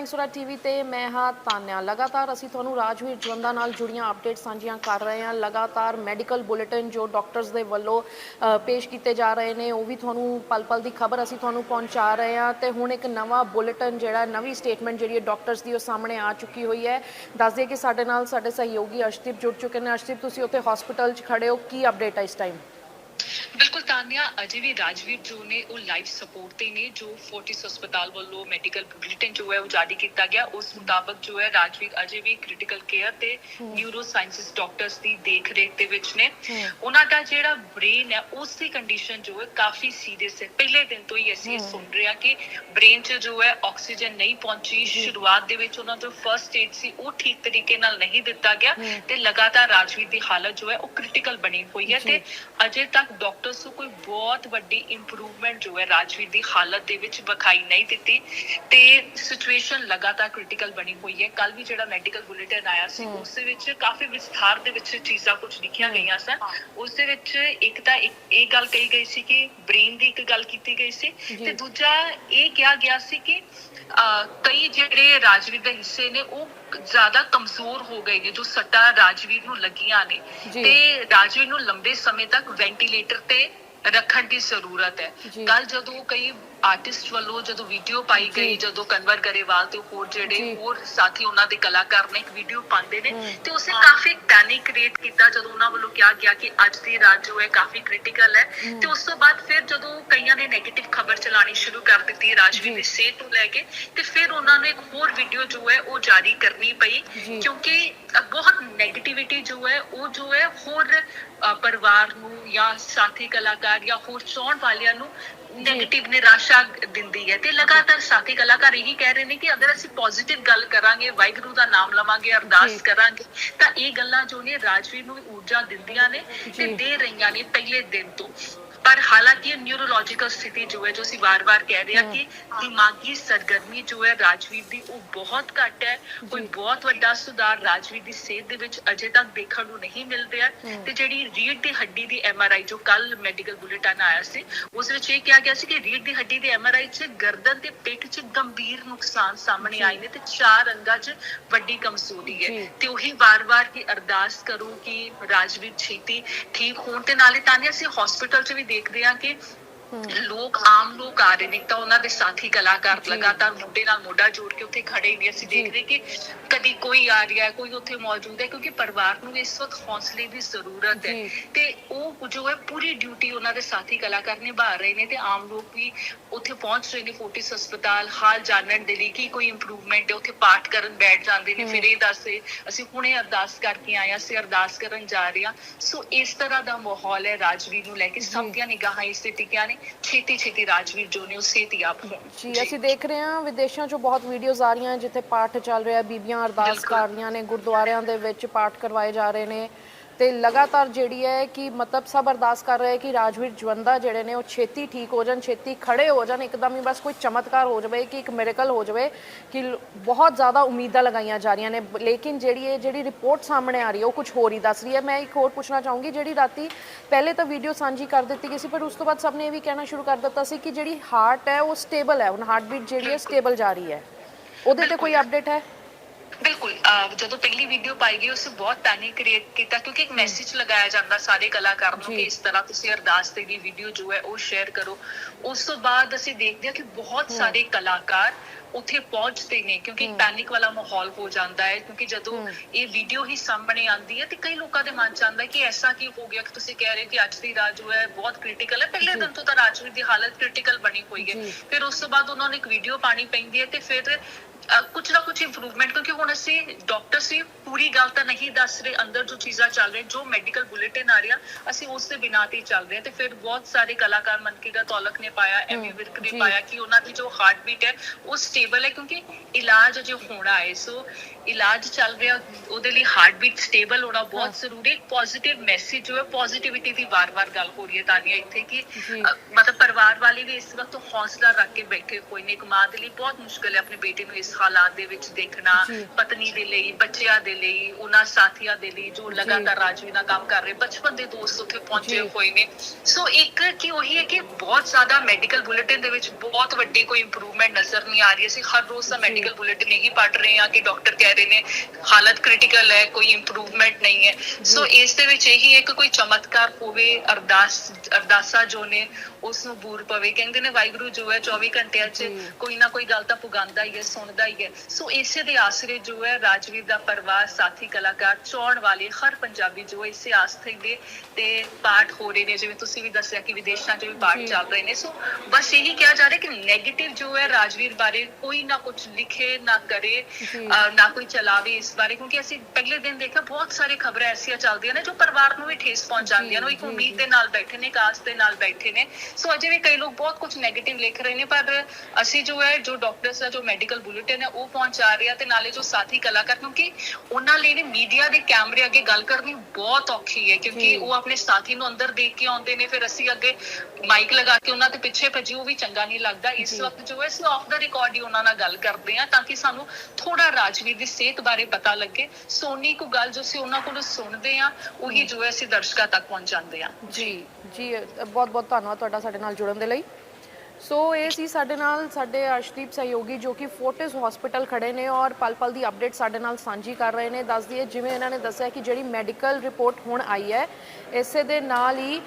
ਦੈਨਿਕ ਸੁਰਾ TV ਤੇ ਮੈਂ ਹਾਂ ਤਾਨਿਆ। ਲਗਾਤਾਰ ਅਸੀਂ ਤੁਹਾਨੂੰ ਰਾਜਵੀਰ ਜਵੰਦਾ ਨਾਲ ਜੁੜੀਆਂ ਅਪਡੇਟ ਸਾਂਝੀਆਂ ਕਰ ਰਹੇ ਹਾਂ। ਲਗਾਤਾਰ ਮੈਡੀਕਲ ਬੁਲੇਟਿਨ ਜੋ ਡਾਕਟਰਸ ਦੇ ਵੱਲੋਂ ਪੇਸ਼ ਕੀਤੇ ਜਾ ਰਹੇ ਨੇ, ਉਹ ਵੀ ਤੁਹਾਨੂੰ ਪਲ ਪਲ ਦੀ ਖਬਰ ਅਸੀਂ ਤੁਹਾਨੂੰ ਪਹੁੰਚਾ ਰਹੇ ਹਾਂ। ਤੇ ਹੁਣ ਇੱਕ ਨਵਾਂ ਬੁਲੇਟਿਨ ਜਿਹੜਾ, ਨਵੀਂ ਸਟੇਟਮੈਂਟ ਜਿਹੜੀ ਹੈ ਡਾਕਟਰਸ ਦੀ, ਉਹ ਸਾਹਮਣੇ ਆ ਚੁੱਕੀ ਹੋਈ ਹੈ। ਦੱਸ ਦਈਏ ਕਿ ਸਾਡੇ ਨਾਲ ਸਾਡੇ ਸਹਿਯੋਗੀ ਅਰਸ਼ਦੀਪ ਜੁੜ ਚੁੱਕੇ ਨੇ। ਅਰਸ਼ਦੀਪ, ਤੁਸੀਂ ਉੱਥੇ ਹਸਪੀਟਲ 'ਚ ਖੜੇ ਹੋ। ਕੀ ਅਪਡੇਟ ਹੈ ਇਸ ਟਾਈਮ ਬਿਲਕੁਲ ਤਾਨਿਆ ਅਜੇ ਵੀ ਰਾਜਵੀਰ ਜੋ ਨੇ ਉਹ ਲਾਈਫ ਸਪੋਰਟ ਤੇ ਨੇ ਜੋ ਫੋਰਟਿਸ ਹਸਪਤਾਲ ਵੱਲੋਂ ਮੈਡੀਕਲ ਬੁਲੇਟਿਨ ਜੋ ਹੈ ਉਹ ਜਾਰੀ ਕੀਤਾ ਗਿਆ ਉਸ ਮੁਤਾਬਕ ਜੋ ਹੈ ਰਾਜਵੀਰ ਅਜੇ ਵੀ ਕ੍ਰਿਟੀਕਲ ਕੇਅਰ ਤੇ ਨਿਊਰੋ ਸਾਇੰਸਿਸ ਡਾਕਟਰਸ ਦੀ ਦੇਖ ਰੇਖ ਦੇ ਵਿੱਚ ਨੇ। ਉਹਨਾਂ ਦਾ ਜਿਹੜਾ ਬ੍ਰੇਨ ਹੈ ਉਸ ਦੀ ਕੰਡੀਸ਼ਨ ਜੋ ਹੈ ਕਾਫੀ ਸੀਰੀਅਸ ਹੈ ਪਹਿਲੇ ਦਿਨ ਤੋਂ ਹੀ ਅਸੀਂ। ਸੁਣ ਰਹੇ ਹਾਂ ਕਿ ਬ੍ਰੇਨ 'ਚ ਜੋ ਹੈ ਆਕਸੀਜਨ ਨਹੀਂ ਪਹੁੰਚੀ ਸ਼ੁਰੂਆਤ ਦੇ ਵਿੱਚ ਉਹਨਾਂ ਦਾ ਫਰਸਟ ਸਟੇਜ ਸੀ ਉਹ ਠੀਕ ਤਰੀਕੇ ਨਾਲ ਨਹੀਂ ਦਿੱਤਾ ਗਿਆ। ਤੇ ਲਗਾਤਾਰ ਰਾਜਵੀਰ ਦੀ ਹਾਲਤ ਜੋ ਹੈ ਉਹ ਕ੍ਰਿਟੀਕਲ ਬਣੀ ਹੋਈ ਹੈ। ਤੇ ਅਜੇ ਤੱਕ ਡਾਕਟਰਸ ਨੂੰ ਕੋਈ ਬਹੁਤ ਵੱਡੀ ਇੰਪਰੂਵਮੈਂਟ ਜੋ ਹੈ ਰਾਜਵੀਰ ਦੀ ਹਾਲਤ ਦੇ ਵਿੱਚ ਵਿਖਾਈ ਨਹੀਂ ਦਿੱਤੀ ਤੇ ਸਿਚੁਏਸ਼ਨ ਲਗਾਤਾਰ ਕ੍ਰਿਟੀਕਲ ਬਣੀ ਹੋਈ ਹੈ ਕੱਲ ਵੀ ਜਿਹੜਾ ਮੈਡੀਕਲ ਬੁਲੇਟਿਨ ਆਇਆ ਸੀ। ਉਸ ਦੇ ਵਿੱਚ ਕਾਫੀ ਵਿਸਥਾਰ ਦੇ ਵਿੱਚ ਚੀਜ਼ਾਂ ਕੁਝ ਲਿਖੀਆਂ ਗਈਆਂ ਸਨ ਉਸ ਦੇ ਵਿੱਚ ਇੱਕ ਤਾਂ ਇਹ ਗੱਲ ਕਹੀ ਗਈ ਸੀ ਕਿ ਬ੍ਰੇਨ ਦੀ ਇੱਕ ਗੱਲ ਕੀਤੀ ਗਈ ਸੀ। ਤੇ ਦੂਜਾ ਇਹ ਕਿਹਾ ਗਿਆ ਸੀ ਕਿ ਕਈ ਜਿਹੜੇ ਰਾਜਵੀਰ ਦੇ ਹਿੱਸੇ ਨੇ ਉਹ ਜ਼ਿਆਦਾ ਕਮਜ਼ੋਰ ਹੋ ਗਏ ਨੇ ਜੋ ਸੱਟਾਂ ਰਾਜਵੀਰ ਨੂੰ ਲੱਗੀਆਂ ਨੇ। ਤੇ ਰਾਜਵੀਰ ਨੂੰ ਲੰਬੇ ਸਮੇਂ ਤੱਕ ਵੈਂਟੀਲੇਟਰ ਤੇ ਰੱਖਣ ਦੀ ਜ਼ਰੂਰਤ ਹੈ। ਕੱਲ ਜਦੋਂ ਕਈ ਆਰਟਿਸਟ ਵੱਲੋਂ ਜਦੋਂ ਵੀਡੀਓ ਪਾਈ। ਗਈ ਜਦੋਂ ਕਨਵਰ ਗਰੇਵਾਲ ਤੇ ਹੋਰ। ਜਿਹੜੇ ਹੋਰ ਸਾਥੀ ਉਹਨਾਂ ਦੇ ਕਲਾਕਾਰ ਨੇ ਇੱਕ ਵੀਡੀਓ ਪਾਉਂਦੇ ਨੇ। ਤੇ ਉਸੇ ਕਾਫੀ ਪੈਨਿਕ ਕ੍ਰੀਏਟ ਕੀਤਾ ਜਦੋਂ ਉਹਨਾਂ ਵੱਲੋਂ ਕਿਹਾ ਗਿਆ ਕਿ ਅੱਜ ਦੀ ਰਾਤ ਜੋ ਹੈ ਕਾਫੀ ਕ੍ਰਿਟੀਕਲ ਹੈ। ਤੇ ਉਸ ਤੋਂ ਬਾਅਦ ਫਿਰ ਜਦੋਂ ਕਈਆਂ ਨੇ 네ਗੇਟਿਵ ਖਬਰ ਚਲਾਣੀ ਸ਼ੁਰੂ ਕਰ ਦਿੱਤੀ ਰਾਜਵੀਰ। ਦੀ ਸਿਹਤ ਨੂੰ ਲੈ ਕੇ ਤੇ ਫਿਰ ਉਹਨਾਂ ਨੂੰ ਇੱਕ ਹੋਰ ਵੀਡੀਓ ਜੋ ਹੈ ਉਹ ਜਾਰੀ ਕਰਨੀ ਪਈ। ਕਿਉਂਕਿ ਬਹੁਤ 네ਗੇਟਿਵਿਟੀ ਜੋ ਹੈ ਉਹ ਜੋ ਹੈ ਹੋਰ ਪਰਿਵਾਰ ਨੂੰ ਜਾਂ ਸਾਥੀ ਕਲਾਕਾਰ ਜਾਂ ਹੋਰ ਚਾਹਣ ਵਾਲਿਆਂ ਨੂੰ 네ਗੇਟਿਵ ਨਿਰਾਸ਼ਾ ਦਿੰਦੀ ਹੈ ਤੇ ਲਗਾਤਾਰ ਸਾਥੀ ਕਲਾਕਾਰ ਇਹੀ ਕਹਿ ਰਹੇ ਨੇ ਕਿ ਅਗਰ ਅਸੀਂ ਪੋਜ਼ਿਟਿਵ ਗੱਲ ਕਰਾਂਗੇ ਵਾਹਿਗੁਰੂ ਦਾ ਨਾਮ ਲਵਾਂਗੇ। ਅਰਦਾਸ ਕਰਾਂਗੇ ਤਾਂ ਇਹ ਗੱਲਾਂ ਜੋ ਨੇ ਰਾਜਵੀਰ ਨੂੰ ਊਰਜਾ ਦਿੰਦੀਆਂ ਨੇ ਤੇ। ਦੇ ਰਹੀਆਂ ਨੇ ਪਹਿਲੇ ਦਿਨ ਤੋਂ ਪਰ ਹਾਲਾਂਕਿ ਨਿਊਰੋਲੋਜੀਕਲ ਸਥਿਤੀ ਜੋ ਹੈ ਜੋ ਅਸੀਂ ਵਾਰ-ਵਾਰ ਕਹਿ ਰਹੇ ਹਾਂ। ਕਿ ਦਿਮਾਗੀ ਸਰਗਰਮੀ ਜੋ ਹੈ ਰਾਜਵੀਰ ਦੀ ਉਹ ਬਹੁਤ ਘੱਟ ਹੈ ਕੋਈ। ਬਹੁਤ ਵੱਡਾ ਸੁਧਾਰ ਰਾਜਵੀਰ ਦੀ ਸਿਹਤ ਦੇ ਵਿੱਚ ਅਜੇ ਤੱਕ ਦੇਖਣ ਨੂੰ ਨਹੀਂ ਮਿਲ ਰਿਹਾ। ਤੇ ਜਿਹੜੀ ਰੀੜ ਦੀ ਹੱਡੀ ਦੀ ਐਮਆਰਆਈ ਜੋ ਕੱਲ ਮੈਡੀਕਲ ਬੁਲੇਟਿਨ ਆਇਆ ਸੀ ਉਸ ਵਿੱਚ ਇਹ ਕਿਹਾ ਗਿਆ ਸੀ ਕਿ ਰੀੜ ਦੀ ਹੱਡੀ ਦੀ ਐਮਆਰਆਈ 'ਚ ਗਰਦਨ ਤੇ ਪਿੱਠ 'ਚ ਗੰਭੀਰ ਨੁਕਸਾਨ ਸਾਹਮਣੇ। ਆਏ ਨੇ ਤੇ ਚਾਰ ਅੰਗਾਂ 'ਚ ਵੱਡੀ ਕਮਜ਼ੋਰੀ। ਹੈ ਤੇ ਉਹੀ ਵਾਰ-ਵਾਰ ਕੀ ਅਰਦਾਸ ਕਰੋ ਕਿ ਰਾਜਵੀਰ ਛੇਤੀ ਠੀਕ ਹੋਣ ਤੇ ਨਾਲੇ ਤਾਂ ਅਸੀਂ ਹਸਪੀਟਲ 'ਚ ਵੀ ਦੇਖਦੇ ਹਾਂ ਕਿ ਲੋਕ ਆਮ ਲੋਕ ਆ ਰਹੇ ਨੇ ਤਾਂ ਉਹਨਾਂ ਦੇ ਸਾਥੀ ਕਲਾਕਾਰ। ਲਗਾਤਾਰ ਮੋਢੇ ਨਾਲ ਮੋਢਾ ਜੋੜ ਕੇ ਉੱਥੇ ਖੜੇ ਨੇ ਅਸੀਂ। ਦੇਖ ਰਹੇ ਕਿ ਕਦੀ ਕੋਈ ਆ ਰਿਹਾ ਹੈ ਕੋਈ ਉੱਥੇ ਮੌਜੂਦ ਹੈ ਕਿਉਂਕਿ ਪਰਿਵਾਰ ਨੂੰ ਇਸ ਵਕਤ ਹੌਸਲੇ ਦੀ ਜ਼ਰੂਰਤ ਹੈ। ਤੇ ਉਹ ਜੋ ਹੈ ਪੂਰੀ ਡਿਊਟੀ ਉਹਨਾਂ ਦੇ ਸਾਥੀ ਕਲਾਕਾਰ ਨਿਭਾ ਰਹੇ ਨੇ ਤੇ ਆਮ ਲੋਕ ਵੀ ਉੱਥੇ ਪਹੁੰਚ ਰਹੇ ਨੇ ਫੋਰਟਿਸ ਹਸਪਤਾਲ ਹਾਲ ਜਾਣਨ ਦੇ ਲਈ ਕਿ ਕੋਈ ਇੰਪਰੂਵਮੈਂਟ ਹੈ ਉੱਥੇ ਪਾਠ ਕਰਨ ਬੈਠ ਜਾਂਦੇ ਨੇ। ਫਿਰ ਇਹ ਦੱਸੇ ਅਸੀਂ ਹੁਣੇ ਅਰਦਾਸ ਕਰਕੇ ਆਏ ਹਾਂ ਅਸੀਂ ਅਰਦਾਸ ਕਰਨ ਜਾ ਰਹੇ ਹਾਂ ਸੋ ਇਸ ਤਰ੍ਹਾਂ ਦਾ ਮਾਹੌਲ ਹੈ ਰਾਜਵੀਰ ਨੂੰ ਲੈ ਕੇ ਸਭ। ਦੀਆਂ ਨਿਗਾਹਾਂ ਇਸ ਤੇ ਟਿਕੀਆਂ ਨੇ ਛੇਤੀ ਛੇਤੀ ਰਾਜਵੀਰ ਜੋ ਨੇ ਉਹ ਸਿਹਤਯਾਬ ਹੋਣ ਜੀ। ਅਸੀਂ ਦੇਖ ਰਹੇ ਹਾਂ ਵਿਦੇਸ਼ਾਂ 'ਚੋਂ ਬਹੁਤ ਵੀਡੀਓਜ਼ ਆ ਰਹੀਆਂ ਜਿੱਥੇ ਪਾਠ ਚੱਲ ਰਿਹਾ ਬੀਬੀਆਂ ਅਰਦਾਸ। ਕਰ ਰਹੀਆਂ ਨੇ ਗੁਰਦੁਆਰਿਆਂ ਦੇ ਵਿੱਚ ਪਾਠ ਕਰਵਾਏ ਜਾ ਰਹੇ ਨੇ। ਤੇ ਲਗਾਤਾਰ ਜਿਹੜੀ ਹੈ ਕਿ ਮਤਲਬ ਸਭ ਅਰਦਾਸ ਕਰ ਰਹੇ ਕਿ ਰਾਜਵੀਰ ਜਵੰਦਾ ਜਿਹੜੇ ਨੇ ਉਹ ਛੇਤੀ ਠੀਕ ਹੋ ਜਾਣ, ਛੇਤੀ ਖੜੇ ਹੋ ਜਾਣ। ਇੱਕਦਮ ਹੀ ਬਸ ਕੋਈ ਚਮਤਕਾਰ ਹੋ ਜਾਵੇ ਕਿ ਇੱਕ ਮਿਰੇਕਲ ਹੋ ਜਾਵੇ ਕਿ ਬਹੁਤ ਜ਼ਿਆਦਾ ਉਮੀਦਾਂ ਲਗਾਈਆਂ ਜਾ ਰਹੀਆਂ ਨੇ। ਲੇਕਿਨ ਜਿਹੜੀ ਇਹ ਜਿਹੜੀ ਰਿਪੋਰਟ ਸਾਹਮਣੇ ਆ ਰਹੀ ਹੈ, ਉਹ ਕੁਝ ਹੋਰ ਹੀ ਦੱਸ ਰਹੀ ਹੈ। ਮੈਂ ਇੱਕ ਹੋਰ ਪੁੱਛਣਾ ਚਾਹੂੰਗੀ, ਜਿਹੜੀ ਰਾਤੀ ਪਹਿਲੇ ਤਾਂ ਵੀਡੀਓ ਸਾਂਝੀ ਕਰ ਦਿੱਤੀ ਗਈ ਸੀ, ਪਰ ਉਸ ਤੋਂ ਬਾਅਦ ਸਭ ਨੇ ਇਹ ਵੀ ਕਹਿਣਾ ਸ਼ੁਰੂ ਕਰ ਦਿੱਤਾ ਸੀ ਕਿ ਜਿਹੜੀ ਹਾਰਟ ਹੈ, ਉਹ ਸਟੇਬਲ ਹੈ। ਹੁਣ ਹਾਰਟ ਬੀਟ ਜਿਹੜੀ ਹੈ ਸਟੇਬਲ ਜਾ ਰਹੀ ਹੈ। ਉਹਦੇ ਤੇ ਕੋਈ ਅਪਡੇਟ ਹੈ? ਬਿਲਕੁਲ ਜਦੋਂ ਪਹਿਲੀ ਵੀਡੀਓ ਪਾਈ ਗਈ ਉਸ ਬਹੁਤ ਪੈਨਿਕ ਕ੍ਰੀਏਟ ਕੀਤਾ ਕਿਉਂਕਿ ਇੱਕ ਮੈਸੇਜ ਲਗਾਇਆ ਜਾਂਦਾ ਸਾਰੇ ਕਲਾਕਾਰਾਂ ਨੂੰ। ਕਿ ਇਸ ਤਰ੍ਹਾਂ ਤੁਸੀਂ ਅਰਦਾਸ ਤੇ ਦੀ ਵੀਡੀਓ ਜੋ ਹੈ ਉਹ ਸ਼ੇਅਰ ਕਰੋ ਉਸ ਤੋਂ ਬਾਅਦ ਅਸੀਂ ਦੇਖਦੇ ਹਾਂ ਕਿ ਬਹੁਤ। ਸਾਰੇ ਕਲਾਕਾਰ ਉੱਥੇ ਪਹੁੰਚਦੇ ਨੇ ਕਿਉਂਕਿ। ਪੈਨਿਕ ਵਾਲਾ ਮਾਹੌਲ ਹੋ ਜਾਂਦਾ ਹੈ ਕਿਉਂਕਿ ਜਦੋਂ। ਇਹ ਵੀਡੀਓ ਹੀ ਸਾਹਮਣੇ ਆਉਂਦੀ ਹੈ ਤੇ ਕਈ ਲੋਕਾਂ ਦੇ ਮਨ ਚ ਆਉਂਦਾ ਹੈ ਕਿ ਐਸਾ ਕੀ ਹੋ ਗਿਆ ਕਿ ਤੁਸੀਂ ਕਹਿ ਰਹੇ ਕਿ ਅੱਜ ਦੀ ਰਾਤ ਜੋ ਹੈ ਬਹੁਤ ਕ੍ਰਿਟੀਕਲ ਹੈ ਪਹਿਲੇ। ਦਿਨ ਤੋਂ ਤਾਂ ਰਾਜਵੀਰ ਦੀ ਹਾਲਤ ਕ੍ਰਿਟੀਕਲ ਬਣੀ ਹੋਈ ਹੈ। ਫਿਰ ਉਸ ਤੋਂ ਬਾਅਦ ਉਹਨਾਂ ਨੂੰ ਇੱਕ ਵੀਡੀਓ ਪਾਣੀ ਪੈਂਦੀ ਹੈ ਤੇ ਫਿਰ ਕੁਛ ਨਾ ਕੁਛ ਇੰਪਰੂਵਮੈਂਟ ਕਿਉਂਕਿ ਹੁਣ ਅਸੀਂ ਡਾਕਟਰ ਸੀ ਪੂਰੀ ਗੱਲ ਤਾਂ ਨਹੀਂ ਦੱਸ ਰਹੇ ਅੰਦਰ ਜੋ ਚੀਜ਼ਾਂ ਚੱਲ ਰਹੀਆਂ ਜੋ ਮੈਡੀਕਲ ਬੁਲੇਟਿਨ ਆ ਰਿਹਾ ਅਸੀਂ ਉਸ ਦੇ ਬਿਨਾਂ ਤੇ ਚੱਲ ਰਹੇ ਹਾਂ ਤੇ ਫਿਰ ਬਹੁਤ ਸਾਰੇ ਕਲਾਕਾਰ ਮਨਕੀ ਦਾ ਤੌਲਕ ਨੇ ਪਾਇਆ ਐਮੀ ਵਿਰਕ ਨੇ। ਪਾਇਆ ਕਿ ਉਹਨਾਂ ਦੀ ਜੋ ਹਾਰਟ ਬੀਟ ਹੈ ਉਹ ਸਟੇਬਲ ਹੈ ਕਿਉਂਕਿ ਇਲਾਜ ਅਜੇ ਹੋਣਾ ਹੈ ਸੋ ਇਲਾਜ ਚੱਲ ਰਿਹਾ ਉਹਦੇ ਲਈ ਹਾਰਟ ਬੀਟ ਸਟੇਬਲ ਹੋਣਾ। ਬਹੁਤ ਜ਼ਰੂਰੀ ਹੈ ਪੋਜ਼ਿਟਿਵ ਮੈਸੇਜ ਜੋ ਹੈ ਪੋਜ਼ਿਟਿਵਿਟੀ ਦੀ ਵਾਰ-ਵਾਰ ਗੱਲ ਹੋ ਰਹੀ ਹੈ ਤਾਨੀਆ ਇੱਥੇ ਕਿ ਮਤਲਬ ਪਰਿਵਾਰ ਵਾਲੇ ਵੀ ਇਸ ਵਕਤ ਹੌਸਲਾ ਰੱਖ ਕੇ ਬੈਠੇ ਹੋਏ ਨੇ ਇੱਕ ਮਾਂ ਦੇ ਲਈ ਬਹੁਤ ਮੁਸ਼ਕਲ ਹੈ ਆਪਣੇ ਬੇਟੇ ਨੂੰ ਇਸ ਹਾਲਾਤ ਦੇ ਵਿੱਚ ਦੇਖਣਾ। ਪਤਨੀ ਦੇ ਲਈ ਬੱਚਿਆਂ ਦੇ ਲਈ ਉਹਨਾਂ ਸਾਥੀਆਂ ਦੇ ਲਈ ਜੋ ਲਗਾਤਾਰ ਰਾਜਵੀਰ ਨਾਲ ਕੰਮ ਕਰ ਰਹੇ ਬਚਪਨ ਦੇ ਦੋਸਤ ਉੱਥੇ ਪਹੁੰਚੇ। ਹੋਏ ਨੇ ਸੋ ਇੱਕ ਕਿ ਉਹੀ ਹੈ ਕਿ ਬਹੁਤ ਜ਼ਿਆਦਾ ਮੈਡੀਕਲ ਬੁਲੇਟਿਨ ਦੇ ਵਿੱਚ ਬਹੁਤ ਵੱਡੀ ਕੋਈ ਇੰਪਰੂਵਮੈਂਟ ਨਜ਼ਰ ਨਹੀਂ ਆ ਰਹੀ ਅਸੀਂ ਹਰ ਰੋਜ਼ ਦਾ। ਮੈਡੀਕਲ ਬੁਲੇਟਿਨ ਇਹੀ ਪੜ੍ਹ ਰਹੇ ਹਾਂ ਕਿ ਡਾਕਟਰ ਕਹਿ ਰਹੇ ਨੇ ਹਾਲਤ ਕ੍ਰਿਟੀਕਲ ਹੈ ਕੋਈ ਇੰਪਰੂਵਮੈਂਟ ਨਹੀਂ ਹੈ। ਸੋ ਇਸ ਦੇ ਵਿੱਚ ਇਹੀ ਹੈ ਕਿ ਕੋਈ ਚਮਤਕਾਰ ਹੋਵੇ ਅਰਦਾਸ ਅਰਦਾਸਾ ਜੋ ਨੇ ਉਸ ਨੂੰ ਬੂਰ ਪਵੇ। ਕਹਿੰਦੇ ਨੇ ਵਾਹਿਗੁਰੂ ਜੋ ਹੈ 24 ਘੰਟਿਆਂ 'ਚ। ਕੋਈ ਨਾ ਕੋਈ ਗੱਲ ਤਾਂ ਪੁਗਾਉਂਦਾ ਹੀ ਹੈ ਸੁਣਦਾ ਹੀ ਹੈ। ਸੋ ਇਸੇ ਦੇ ਆਸਰੇ ਜੋ ਹੈ ਰਾਜਵੀਰ ਦਾ ਪਰਿਵਾਰ ਸਾਥੀ ਕਲਾਕਾਰ ਚਾਉਣ ਵਾਲੇ ਹਰ ਪੰਜਾਬੀ ਜੋ ਇਸੇ ਆਸਥੇ ਦੇ ਤੇ ਪਾਠ ਹੋ ਰਹੇ ਨੇ। ਜਿਵੇਂ ਤੁਸੀਂ ਵੀ ਦੱਸਿਆ ਕਿ ਵਿਦੇਸ਼ਾਂ 'ਚ ਵੀ ਪਾਠ। ਚੱਲ ਰਹੇ ਨੇ। ਸੋ ਬਸ ਇਹੀ ਕਿਹਾ ਜਾ ਰਿਹਾ ਕਿ 네ਗੇਟਿਵ ਜੋ ਹੈ ਰਾਜਵੀਰ ਬਾਰੇ ਕੋਈ ਨਾ ਕੁਝ ਲਿਖੇ ਨਾ ਕਰੇ ਨਾ ਕੋਈ ਚਲਾਵੇ ਇਸ ਬਾਰੇ ਕਿਉਂਕਿ ਅਸੀਂ ਪਹਿਲੇ ਦਿਨ ਦੇਖਿਆ ਬਹੁਤ ਸਾਰੇ ਖਬਰਾਂ ਐਸੀਆਂ ਚੱਲਦੀਆਂ ਨੇ ਜੋ ਪਰਿਵਾਰ ਨੂੰ ਵੀ ਠੇਸ ਪਹੁੰਚਾਉਂਦੀਆਂ ਨੇ ਉਹ ਇੱਕ ਉਮੀਦ। ਦੇ ਨਾਲ ਬੈਠੇ ਨੇ ਕਾਸ ਦੇ ਨਾਲ ਬੈਠੇ ਨੇ ਸੋ ਅਜੇ ਵੀ ਕਈ ਲੋਕ ਬਹੁਤ ਕੁਝ 네ਗੇਟਿਵ ਲਿਖ ਰਹੇ ਨੇ ਪਰ ਅਸੀਂ ਜੋ ਹੈ ਜੋ ਡਾਕਟਰਸ ਦਾ ਜੋ ਮੈਡੀਕਲ ਬੁਲੇਟਿਨ ਹੈ ਉਹ ਪਹੁੰਚਾ ਰਹੇ ਆ ਤੇ ਨਾਲੇ ਜੋ ਸਾਥੀ ਕਲਾਕਾਰ ਕਿਉਂਕਿ ਉਹਨਾਂ ਲਈ ਨੇ ਮੀਡੀਆ ਦੇ ਕੈਮਰੇ ਅੱਗੇ ਗੱਲ ਕਰਨੀ ਬਹੁਤ ਔਖੀ ਹੈ ਕਿਉਂਕਿ। ਉਹ ਆਪਣੇ ਸਾਥੀ ਨੂੰ ਅੰਦਰ ਦੇਖ ਕੇ ਆਉਂਦੇ ਨੇ ਫਿਰ ਅਸੀਂ ਅੱਗੇ ਮਾਈਕ ਲਗਾ ਕੇ ਉਹਨਾਂ ਦੇ ਪਿੱਛੇ ਭੱਜੀ ਉਹ ਵੀ ਚੰਗਾ ਨਹੀਂ ਲੱਗਦਾ ਇਸ। ਵਕਤ ਜੋ ਹੈ ਅਸੀਂ ਆਫ ਦਾ ਰਿਕਾਰਡ ਹੀ ਉਹਨਾਂ ਨਾਲ ਗੱਲ ਕਰਦੇ ਹਾਂ ਤਾਂ ਕਿ ਸਾਨੂੰ ਥੋੜਾ ਦੀ ਸਿਹਤ ਬਾਰੇ ਪਤਾ ਲੱਗੇ ਸੋਨੀ ਕੋ ਗੱਲ ਜੋ ਅਸੀਂ ਉਹਨਾਂ ਕੋਲੋਂ ਸੁਣਦੇ ਹਾਂ ਉਹੀ ਜੋ ਹੈ ਅਸੀਂ ਦਰਸ਼ਕਾਂ ਤੱਕ ਪਹੁੰਚਾਉਂਦੇ ਹਾਂ। ਜੀ ਜੀ ਬਹੁਤ ਬਹੁਤ ਧੰਨਵਾਦ ਤੁਹਾਡਾ ਸਾਡੇ ਨਾਲ ਜੁੜਨ ਦੇ ਲਈ। ਸੋ ਇਹ ਸੀ ਸਾਡੇ ਨਾਲ ਸਾਡੇ ਅਰਸ਼ਦੀਪ ਸਹਿਯੋਗੀ ਜੋ ਕਿ ਫੋਰਟਿਸ ਹਸਪੀਟਲ ਖੜੇ ਨੇ ਔਰ ਪਲ ਪਲ ਦੀ ਅਪਡੇਟ ਸਾਡੇ ਨਾਲ ਸਾਂਝੀ ਕਰ ਰਹੇ ਨੇ। ਦੱਸ ਦਈਏ ਜਿਵੇਂ ਇਹਨਾਂ ਨੇ ਦੱਸਿਆ ਕਿ ਜਿਹੜੀ ਮੈਡੀਕਲ ਰਿਪੋਰਟ ਹੁਣ ਆਈ ਹੈ ਇਸੇ ਦੇ ਨਾਲ ਹੀ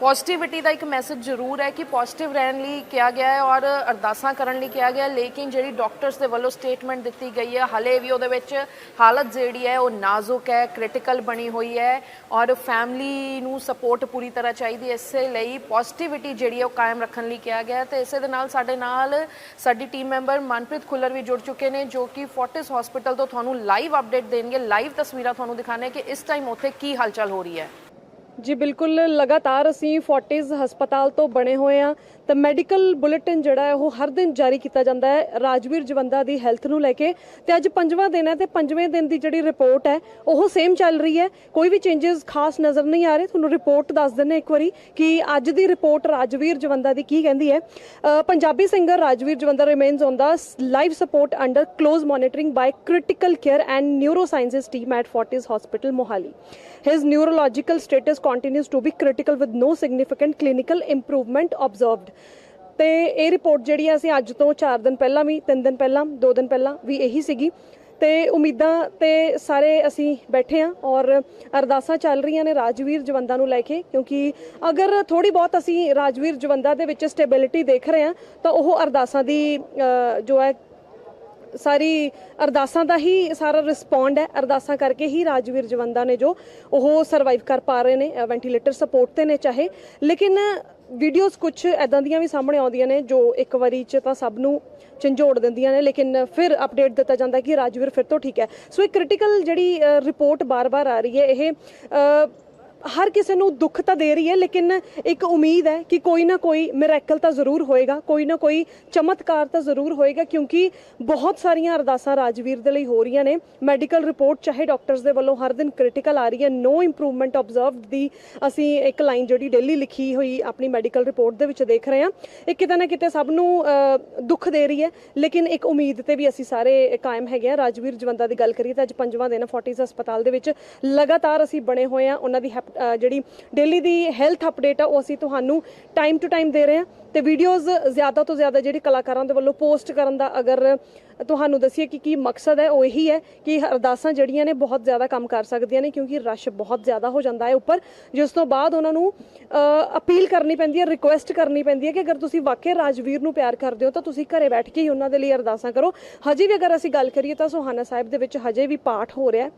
ਪੋਜ਼ਿਟਿਵਿਟੀ ਦਾ ਇੱਕ ਮੈਸੇਜ ਜ਼ਰੂਰ ਹੈ ਕਿ ਪੋਜ਼ਿਟਿਵ ਰਹਿਣ ਲਈ ਕਿਹਾ ਗਿਆ ਹੈ ਔਰ ਅਰਦਾਸਾਂ ਕਰਨ ਲਈ ਕਿਹਾ ਗਿਆ ਹੈ, ਲੇਕਿਨ ਜਿਹੜੀ ਡਾਕਟਰਸ ਦੇ ਵੱਲੋਂ ਸਟੇਟਮੈਂਟ ਦਿੱਤੀ ਗਈ ਹੈ ਹਲੇ ਵੀ ਉਹਦੇ ਵਿੱਚ ਹਾਲਤ ਜਿਹੜੀ ਹੈ ਉਹ ਨਾਜ਼ੁਕ ਹੈ ਕ੍ਰਿਟੀਕਲ ਬਣੀ ਹੋਈ ਹੈ ਔਰ ਫੈਮਿਲੀ ਨੂੰ ਸਪੋਰਟ ਪੂਰੀ ਤਰ੍ਹਾਂ ਚਾਹੀਦੀ ਹੈ। ਇਸੇ ਲਈ ਪੋਜ਼ਿਟਿਵਿਟੀ ਜਿਹੜੀ ਹੈ ਉਹ ਕਾਇਮ ਰੱਖਣ ਲਈ ਕਿਹਾ ਗਿਆ ਹੈ ਤੇ ਇਸੇ ਦੇ ਨਾਲ ਸਾਡੇ ਨਾਲ ਸਾਡੀ ਟੀਮ ਮੈਂਬਰ ਮਨਪ੍ਰੀਤ ਖੁੱਲਰ ਵੀ ਜੁੜ ਚੁੱਕੇ ਨੇ ਜੋ ਕਿ ਫੋਰਟਿਸ ਹਸਪੀਟਲ ਤੋਂ ਤੁਹਾਨੂੰ ਲਾਈਵ ਅਪਡੇਟ ਦੇਣਗੇ। ਲਾਈਵ ਤਸਵੀਰਾਂ ਤੁਹਾਨੂੰ ਦਿਖਾਣੇ ਕਿ ਇਸ ਟਾਈਮ ਉੱਥੇ ਕੀ ਹਲਚਲ ਹੋ ਰਹੀ ਹੈ। ਜੀ ਬਿਲਕੁਲ ਲਗਾਤਾਰ ਅਸੀਂ ਫੋਰਟਿਸ ਹਸਪਤਾਲ ਤੋਂ ਬਣੇ ਹੋਏ ਆ ਤਾਂ ਮੈਡੀਕਲ ਬੁਲੇਟਿਨ ਜਿਹੜਾ ਹੈ ਉਹ ਹਰ ਦਿਨ ਜਾਰੀ ਕੀਤਾ ਜਾਂਦਾ ਹੈ ਰਾਜਵੀਰ ਜਵੰਦਾ ਦੀ ਹੈਲਥ ਨੂੰ ਲੈ ਕੇ। ਤੇ ਅੱਜ ਪੰਜਵਾਂ ਦਿਨ ਹੈ ਤੇ ਪੰਜਵੇਂ ਦਿਨ ਦੀ ਜਿਹੜੀ ਰਿਪੋਰਟ ਹੈ ਉਹ ਸੇਮ ਚੱਲ ਰਹੀ ਹੈ। ਕੋਈ ਵੀ ਚੇਂजेस ਖਾਸ ਨਜ਼ਰ ਨਹੀਂ ਆ ਰਹੇ। ਤੁਹਾਨੂੰ ਰਿਪੋਰਟ ਦੱਸ ਦਿੰਨੇ ਇੱਕ ਵਾਰੀ ਕਿ ਅੱਜ ਦੀ ਰਿਪੋਰਟ ਰਾਜਵੀਰ ਜਵੰਦਾ ਦੀ ਕੀ ਕਹਿੰਦੀ ਹੈ। Punjabi singer Rajveer Jawanda remains on the live support under close monitoring by critical care and neurosciences team at Fortis Hospital, Mohali His neurological status continues to be critical with no significant clinical improvement observed. ਤੇ ਇਹ report ਜਿਹੜੀ ਆ ਅਸੀਂ ਅੱਜ ਤੋਂ 4 ਦਿਨ ਪਹਿਲਾਂ ਵੀ 3 ਦਿਨ ਪਹਿਲਾਂ 2 ਦਿਨ ਪਹਿਲਾਂ ਵੀ ਇਹੀ ਸੀਗੀ ਤੇ ਉਮੀਦਾਂ ਤੇ ਸਾਰੇ ਅਸੀਂ ਬੈਠੇ ਆ ਔਰ ਅਰਦਾਸਾਂ ਚੱਲ ਰਹੀਆਂ ਨੇ ਰਾਜਵੀਰ ਜਵੰਦਾ ਨੂੰ ਲੈ ਕੇ, ਕਿਉਂਕਿ ਅਗਰ ਥੋੜੀ ਬਹੁਤ ਅਸੀਂ ਰਾਜਵੀਰ ਜਵੰਦਾ ਦੇ ਵਿੱਚ ਸਟੇਬਿਲਿਟੀ ਦੇਖ ਰਹੇ ਆ, ਤਾਂ ਉਹ ਅਰਦਾਸਾਂ ਦੀ ਜੋ ਹੈ ਸਾਰੀ ਅਰਦਾਸਾਂ ਦਾ ਹੀ ਸਾਰਾ ਰਿਸਪੌਂਡ ਹੈ। ਅਰਦਾਸਾਂ ਕਰਕੇ ਹੀ ਰਾਜਵੀਰ ਜਵੰਦਾ ਨੇ ਜੋ ਉਹ ਸਰਵਾਈਵ ਕਰ ਪਾ ਰਹੇ ਨੇ ਵੈਂਟੀਲੇਟਰ ਸਪੋਰਟ ਤੇ ਨੇ ਚਾਹੇ। ਲੇਕਿਨ ਵੀਡੀਓਜ਼ ਕੁਝ ਐਦਾਂ ਦੀਆਂ ਵੀ ਸਾਹਮਣੇ ਆਉਂਦੀਆਂ ਨੇ ਜੋ ਇੱਕ ਵਾਰੀ ਚ ਤਾਂ ਸਭ ਨੂੰ ਝੰਜੋੜ ਦਿੰਦੀਆਂ ਨੇ, ਲੇਕਿਨ ਫਿਰ ਅਪਡੇਟ ਦਿੱਤਾ ਜਾਂਦਾ ਕਿ ਰਾਜਵੀਰ ਫਿਰ ਤੋਂ ਠੀਕ ਹੈ। ਸੋ ਇਹ ਕ੍ਰਿਟੀਕਲ ਜਿਹੜੀ ਰਿਪੋਰਟ ਬਾਰ-ਬਾਰ ਆ ਰਹੀ ਹੈ, ਇਹ ਹਰ ਕਿਸੇ ਨੂੰ ਦੁੱਖ ਤਾਂ ਦੇ ਰਹੀ ਹੈ, ਲੇਕਿਨ ਇੱਕ ਉਮੀਦ ਹੈ ਕਿ ਕੋਈ ਨਾ ਕੋਈ ਮਿਰੈਕਲ ਤਾਂ ਜ਼ਰੂਰ ਹੋਏਗਾ, ਕੋਈ ਨਾ ਕੋਈ ਚਮਤਕਾਰ ਤਾਂ ਜ਼ਰੂਰ ਹੋਏਗਾ, ਕਿਉਂਕਿ ਬਹੁਤ ਸਾਰੀਆਂ ਅਰਦਾਸਾਂ ਰਾਜਵੀਰ ਦੇ ਲਈ ਹੋ ਰਹੀਆਂ ਨੇ। ਮੈਡੀਕਲ ਰਿਪੋਰਟ ਚਾਹੇ ਡਾਕਟਰਸ ਦੇ ਵੱਲੋਂ ਹਰ ਦਿਨ ਕ੍ਰਿਟੀਕਲ ਆ ਰਹੀ ਹੈ ਨੋ ਇੰਪਰੂਵਮੈਂਟ ਆਬਜ਼ਰਵਡ ਦੀ ਅਸੀਂ ਇੱਕ ਲਾਈਨ ਜਿਹੜੀ ਡੇਲੀ ਲਿਖੀ ਹੋਈ ਆਪਣੀ ਮੈਡੀਕਲ ਰਿਪੋਰਟ ਦੇ ਵਿੱਚ ਦੇਖ ਰਹੇ ਹਾਂ। ਇਹ ਕਿਤੇ ਨਾ ਕਿਤੇ ਸਭ ਨੂੰ ਦੁੱਖ ਦੇ ਰਹੀ ਹੈ, ਲੇਕਿਨ ਇੱਕ ਉਮੀਦ ਤੇ ਵੀ ਅਸੀਂ ਸਾਰੇ ਕਾਇਮ ਹੈਗੇ ਆ ਰਾਜਵੀਰ ਜਵੰਦਾ ਦੀ ਗੱਲ ਕਰੀਏ ਤਾਂ ਅੱਜ ਪੰਜਵਾਂ ਦਿਨ ਫੋਰਟਿਸ ਹਸਪਤਾਲ ਦੇ ਵਿੱਚ ਲਗਾਤਾਰ ਅਸੀਂ ਬਣੇ ਹੋਏ ਆ ਉਹਨਾਂ ਦੀ ਹੈਪ- ਜਿਹੜੀ ਡੇਲੀ ਦੀ ਹੈਲਥ ਅਪਡੇਟ ਆ, ਉਹ ਅਸੀਂ ਤੁਹਾਨੂੰ ਟਾਈਮ ਟੂ ਟਾਈਮ ਦੇ ਰਹੇ ਹਾਂ ਤੇ ਵੀਡੀਓਜ਼ ਜ਼ਿਆਦਾ ਤੋਂ ਜ਼ਿਆਦਾ ਜਿਹੜੀ ਕਲਾਕਾਰਾਂ ਦੇ ਵੱਲੋਂ ਪੋਸਟ ਕਰਨ ਦਾ ਅਗਰ ਤੁਹਾਨੂੰ ਦੱਸੀਏ ਕਿ ਕੀ ਮਕਸਦ ਹੈ, ਉਹ ਇਹੀ ਹੈ ਕਿ ਅਰਦਾਸਾਂ ਜਿਹੜੀਆਂ ਨੇ ਬਹੁਤ ਜ਼ਿਆਦਾ ਕੰਮ ਕਰ ਸਕਦੀਆਂ ਨੇ ਕਿਉਂਕਿ ਰਸ਼ ਬਹੁਤ ਜ਼ਿਆਦਾ ਹੋ ਜਾਂਦਾ ਹੈ ਉੱਪਰ, ਜਿਸ ਤੋਂ ਬਾਅਦ ਉਹਨਾਂ ਨੂੰ ਅਪੀਲ ਕਰਨੀ ਪੈਂਦੀ ਹੈ ਰਿਕੁਐਸਟ ਕਰਨੀ ਪੈਂਦੀ ਹੈ ਕਿ ਅਗਰ ਤੁਸੀਂ ਵਾਕਿਆ ਰਾਜਵੀਰ ਨੂੰ ਪਿਆਰ ਕਰਦੇ ਹੋ ਤਾਂ ਤੁਸੀਂ ਘਰੇ ਬੈਠ ਕੇ ਹੀ ਉਹਨਾਂ ਦੇ ਲਈ ਅਰਦਾਸਾਂ ਕਰੋ। ਹਜੇ ਵੀ ਅਗਰ ਅਸੀਂ ਗੱਲ ਕਰੀਏ ਤਾਂ ਸੁਹਾਨਾ ਸਾਹਿਬ ਦੇ ਵਿੱਚ ਹਜੇ ਵੀ ਪਾਠ ਹੋ ਰਿਹਾ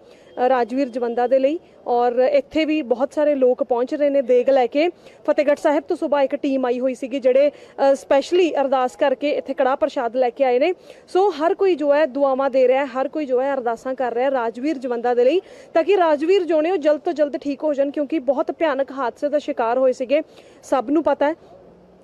ਰਾਜਵੀਰ ਜਵੰਦਾ ਦੇ ਲਈ ਔਰ ਇੱਥੇ ਵੀ ਬਹੁਤ ਸਾਰੇ ਲੋਕ ਪਹੁੰਚ ਰਹੇ ਨੇ ਦੇਗ ਲੈ ਕੇ। ਫਤਿਹਗੜ੍ਹ ਸਾਹਿਬ ਤੋਂ ਸਵੇਰ ਇੱਕ ਟੀਮ ਆਈ ਹੋਈ ਸੀਗੀ ਜਿਹੜੇ ਸਪੈਸ਼ਲੀ ਅਰਦਾਸ ਕਰਕੇ ਇੱਥੇ ਕੜਾਹ ਪ੍ਰਸ਼ਾਦ ਲੈ ਕੇ ਆਏ ਨੇ। ਸੋ ਹਰ ਕੋਈ ਜੋ ਹੈ ਦੁਆਵਾਂ ਦੇ ਰਿਹਾ ਹੈ, ਹਰ ਕੋਈ ਜੋ ਹੈ ਅਰਦਾਸਾਂ ਕਰ ਰਿਹਾ ਹੈ ਰਾਜਵੀਰ ਜਵੰਦਾ ਦੇ ਲਈ, ਤਾਂ ਕਿ ਰਾਜਵੀਰ ਜੋ ਨੇ ਉਹ ਜਲਦ ਤੋਂ ਜਲਦ ਠੀਕ ਹੋ ਜਾਣ, ਕਿਉਂਕਿ ਬਹੁਤ ਭਿਆਨਕ ਹਾਦਸੇ ਦਾ ਸ਼ਿਕਾਰ ਹੋਏ ਸੀਗੇ। ਸਭ ਨੂੰ ਪਤਾ ਹੈ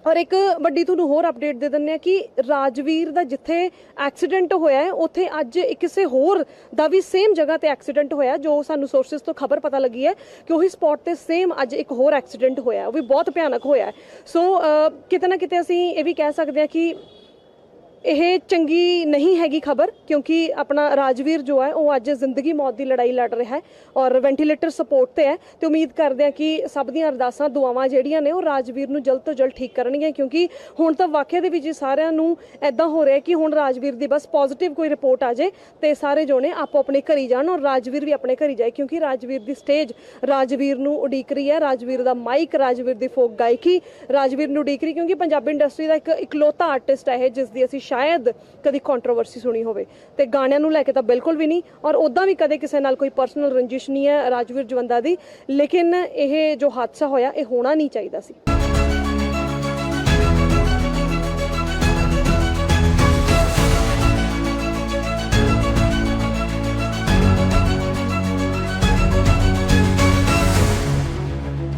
ਔਰ ਇੱਕ ਵੱਡੀ ਤੁਹਾਨੂੰ ਹੋਰ ਅਪਡੇਟ ਦੇ ਦਿੰਦੇ ਆ ਕਿ ਰਾਜਵੀਰ ਦਾ ਜਿੱਥੇ ਐਕਸੀਡੈਂਟ ਹੋਇਆ ਹੈ, ਉੱਥੇ ਅੱਜ ਕਿਸੇ ਹੋਰ ਦਾ ਵੀ ਸੇਮ ਜਗ੍ਹਾ ਤੇ ਐਕਸੀਡੈਂਟ ਹੋਇਆ, ਜੋ ਸਾਨੂੰ ਸੋਰਸਸ ਤੋਂ ਖਬਰ ਪਤਾ ਲੱਗੀ ਹੈ ਕਿ ਉਹੀ ਸਪੌਟ ਤੇ ਸੇਮ ਅੱਜ ਇੱਕ ਹੋਰ ਐਕਸੀਡੈਂਟ ਹੋਇਆ ਉਹ ਵੀ ਬਹੁਤ ਭਿਆਨਕ ਹੋਇਆ ਸੋ ਕਿਤੇ ਨਾ ਕਿਤੇ ਅਸੀਂ ਇਹ ਵੀ ਕਹਿ ਸਕਦੇ ਹਾਂ ਕਿ ਇਹ ਚੰਗੀ ਨਹੀਂ ਹੈਗੀ ਖਬਰ, ਕਿਉਂਕਿ ਆਪਣਾ ਰਾਜਵੀਰ ਜੋ ਹੈ, ਉਹ ਅੱਜ ਜ਼ਿੰਦਗੀ ਮੌਤ ਦੀ ਲੜਾਈ ਲੜ ਰਿਹਾ ਹੈ ਔਰ ਵੈਂਟੀਲੇਟਰ ਸਪੋਰਟ ਤੇ ਹੈ ਤੇ ਉਮੀਦ ਕਰਦੇ ਆ ਕਿ ਸਭ ਦੀਆਂ ਅਰਦਾਸਾਂ, ਦੁਆਵਾਂ ਜਿਹੜੀਆਂ ਨੇ, ਉਹ ਰਾਜਵੀਰ ਨੂੰ ਜਲਦ ਤੋਂ ਜਲਦ ਠੀਕ ਕਰਨਗੀਆਂ, ਕਿਉਂਕਿ ਹੁਣ ਤਾਂ ਵਾਕਿਆ ਦੇ ਵਿੱਚ ਸਾਰਿਆਂ ਨੂੰ ਐਦਾਂ ਹੋ ਰਿਹਾ ਕਿ ਹੁਣ ਰਾਜਵੀਰ ਦੀ ਬਸ ਪੋਜ਼ਿਟਿਵ ਕੋਈ ਰਿਪੋਰਟ ਆ ਜਾਏ ਤੇ ਸਾਰੇ ਜੋਨੇ ਆਪੋ ਆਪਣੇ ਘਰੀ ਜਾਣ ਔਰ ਰਾਜਵੀਰ ਵੀ ਆਪਣੇ ਘਰੀ ਜਾਏ, ਕਿਉਂਕਿ ਰਾਜਵੀਰ ਦੀ ਸਟੇਜ ਰਾਜਵੀਰ ਨੂੰ ਉਡੀਕ ਰਹੀ ਹੈ, ਰਾਜਵੀਰ ਦਾ ਮਾਈਕ ਰਾਜਵੀਰ ਦੀ ਫੋਕ ਗਾਇਕੀ ਰਾਜਵੀਰ ਨੂੰ ਉਡੀਕ ਰਹੀ ਕਿਉਂਕਿ ਪੰਜਾਬੀ ਇੰਡਸਟਰੀ ਦਾ ਇੱਕ ਇਕਲੌਤਾ ਆਰਟਿਸਟ ਹੈ ਇਹ, ਜਿਸ ਦੀ ਅਸੀਂ ਸ਼ਾਇਦ ਕਦੀ ਕੰਟਰੋਵਰਸੀ ਸੁਣੀ ਹੋਵੇ। ਤੇ ਗਾਣਿਆਂ ਨੂੰ ਲੈ ਕੇ ਤਾਂ ਬਿਲਕੁਲ ਵੀ ਨਹੀਂ, ਔਰ ਉਦਾਂ ਵੀ ਕਦੇ ਕਿਸੇ ਨਾਲ ਕੋਈ ਪਰਸਨਲ ਰੰਜਿਸ਼ ਨਹੀਂ ਹੈ ਰਾਜਵੀਰ ਜਵੰਦਾ ਦੀ, ਲੇਕਿਨ ਇਹ ਜੋ ਹਾਦਸਾ ਹੋਇਆ, ਇਹ ਹੋਣਾ ਨਹੀਂ ਚਾਹੀਦਾ ਸੀ।